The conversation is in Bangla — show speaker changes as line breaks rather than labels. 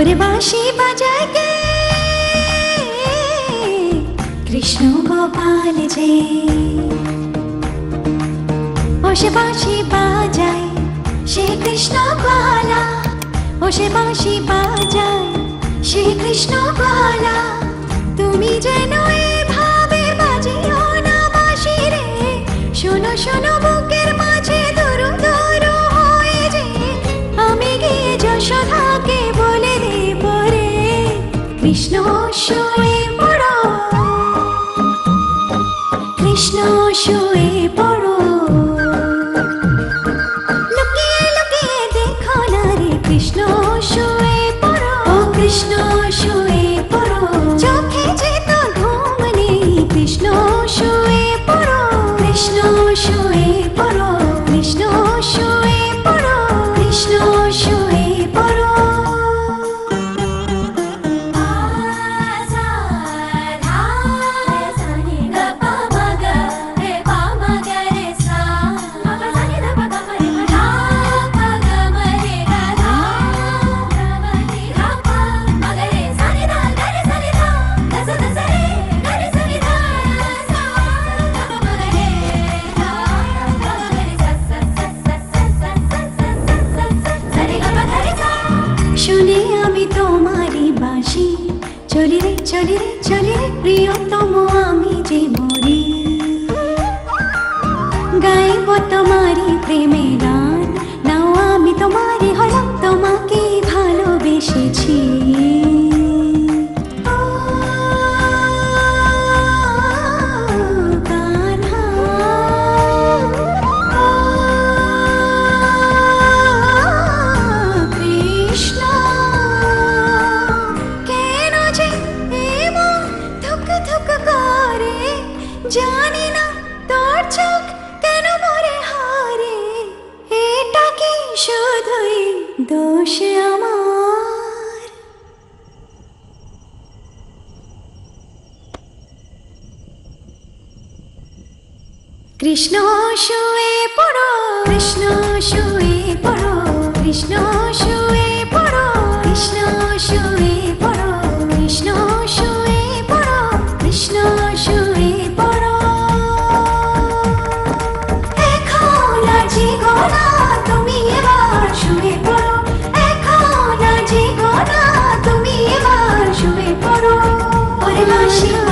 ওরে বাঁশি বাজায় কে কৃষ্ণ গোপাল যে। ও সে বাঁশি বাজায়, সে কৃষ্ণ বালা ও সে বাঁশি বাজায়, সে কৃষ্ণ বালা তুমি যেন কৃষ্ণ শুয়ে পড়ো। কৃষ্ণ শুয়ে পড়ো। চলি রে চলি রে চলি রে প্রিয়তম আমি যে মরি গাইব তোমারি প্রেমে হারে? এটা কি দোষ কৃষ্ণ শুয়ে পড়ো কৃষ্ণ শুয়ে পড়ো কৃষ্ণ শুয়ে 把妈